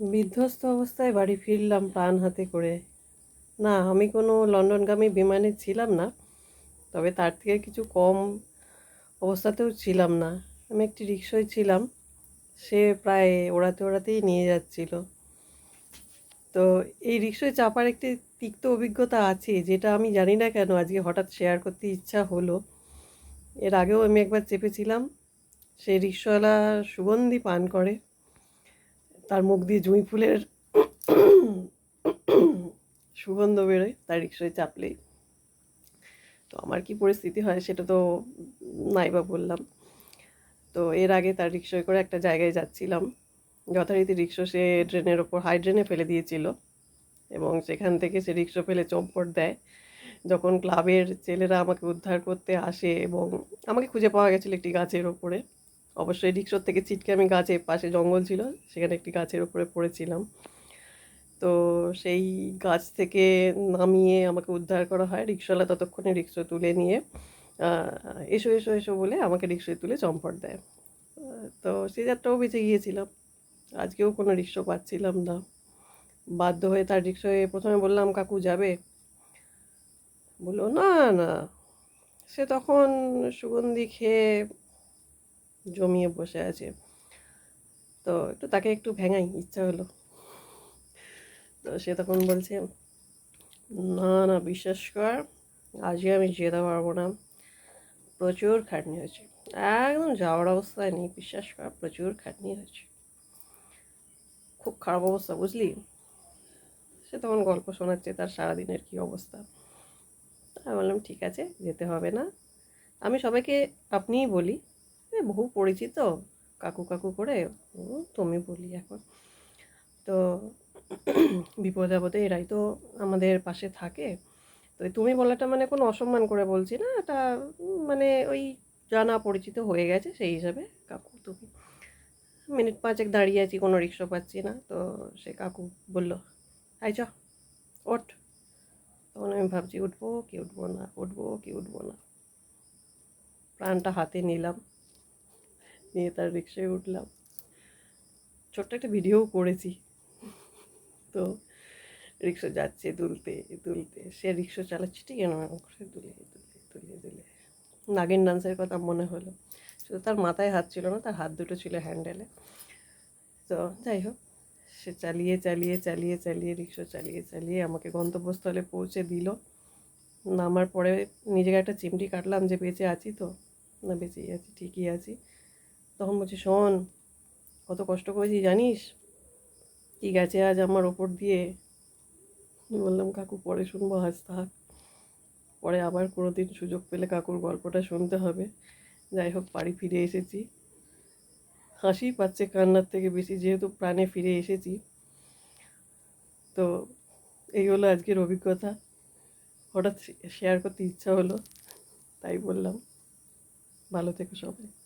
বিধ্বস্ত অবস্থায় বাড়ি ফিরলাম প্রাণ হাতে করে। না, আমি কোনো লন্ডনগামী বিমানে ছিলাম না, তবে তার থেকে কিছু কম অবস্থাতেও ছিলাম না। আমি একটি রিক্সায় ছিলাম, সে প্রায় ওড়াতে ওড়াতেই নিয়ে যাচ্ছিল। তো এই রিক্সায় চাপার একটি তিক্ত অভিজ্ঞতা আছে, যেটা আমি জানি না কেন আজকে হঠাৎ শেয়ার করতে ইচ্ছা হলো। এর আগেও আমি একবার চেপেছিলাম সেই রিক্সাওয়ালা সুগন্ধি পান করে। তার মুখ দিয়ে জুঁই ফুলের সুগন্ধ বেরোয়, তার রিক্সায় চাপলেই। তো আমার কি পরিস্থিতি হয় সেটা তো নাইবা বললাম। তো এর আগে তার রিক্সায় করে একটা জায়গায় যাচ্ছিলাম। যথারীতি রিক্সা সে ড্রেনের ওপর হাই ড্রেনে ফেলে দিয়েছিল এবং সেখান থেকে সে রিক্সা ফেলে চম্পট দেয়। যখন ক্লাবের ছেলেরা আমাকে উদ্ধার করতে আসে এবং আমাকে খুঁজে পাওয়া গেছিল একটি গাছের ওপরে। অবশ্যই রিক্সার থেকে ছিটকে আমি গাছে পাশে জঙ্গল ছিল, সেখানে একটি গাছের ওপরে পড়েছিলাম। তো সেই গাছ থেকে নামিয়ে আমাকে উদ্ধার করা হয় রিক্সাওয়ালা ততক্ষণে রিক্সো তুলে নিয়ে এসো এসো এসো বলে আমাকে রিক্সায় তুলে চম্পট দেয়। তো সে যাত্রাও বেঁচে গিয়েছিলাম। আজকেও কোনো রিক্সা পাচ্ছিলাম না। বাধ্য হয়ে তার রিক্সায় প্রথমে বললাম, কাকু যাবে? বলল, না না। সে তখন সুগন্ধি খেয়ে জমিয়ে বসে আছে। তো একটু তাকে একটু ভেঙাই, ইচ্ছা হলো। তো সে তখন বলছে, না না, বিশ্বাস কর, আজকে আমি যেতে পারব না। প্রচুর খাটনি হয়েছে। একদম যাওয়ার অবস্থায় নেই, বিশ্বাস কর, প্রচুর খাটনি হয়েছে। খুব খারাপ অবস্থা, বুঝলি? সে তখন গল্প শোনাচ্ছে, তার সারাদিনের কী অবস্থা? আমি বললাম, ঠিক আছে, যেতে হবে না। আমি সবাইকে আপনিই বলি বহু পরিচিত, কাকু কাকু করে তুমি বলি এখন। তো বিপদে আপদে এরাই তো আমাদের পাশে থাকে। তো তুমি বলাটা মানে কোনো অসম্মান করে বলছি না, এটা মানে ওই জানা পরিচিত হয়ে গেছে সেই হিসাবে কাকু তুমি। মিনিট পাঁচেক দাঁড়িয়ে আছি, কোনো রিক্সা পাচ্ছি না, তো সে কাকু বলল আই চ, ওঠ। তখন আমি ভাবছি, উঠবো কি উঠবো না, উঠবো কি উঠবো না। প্রাণটা হাতে নিলাম। নিয়ে তার রিক্সায় উঠলাম। ছোট্ট একটা ভিডিও করেছি। তো রিক্সা যাচ্ছে দুলতে দুলতে। সে রিক্সা চালাচ্ছে, ঠিক এরকম করে দুলে দুলে দুলে দুলে। নাগিন ডান্সের কথা মনে হলো। শুধু তার মাথায় হাত ছিল না, তার হাত দুটো ছিল হ্যান্ডেলে তো যাই হোক, সে চালিয়ে চালিয়ে চালিয়ে চালিয়ে রিক্সা চালিয়ে চালিয়ে আমাকে গন্তব্যস্থলে পৌঁছে দিল। নামার পরে নিজেকে একটা চিমটি কাটলাম যে, বেঁচে আছি তো? না, বেঁচেই আছি, ঠিকই আছি। তখন বলছি, শোন, কত কষ্ট করেছি, জানিস? কি গেছে আজ আমার ওপর দিয়ে। আমি বললাম, কাকু, পরে শুনব আজ থাক পরে আবার কোনো দিন সুযোগ পেলে কাকুর গল্পটা শুনতে হবে। যাই হোক, বাড়ি ফিরে এসেছি। হাসি পাচ্ছে কান্নার থেকে বেশি, যেহেতু প্রাণে ফিরে এসেছি। তো এই হলো আজকের অভিজ্ঞতা। হঠাৎ শেয়ার করতে ইচ্ছা হলো, তাই বললাম। ভালো থেকো সবাই।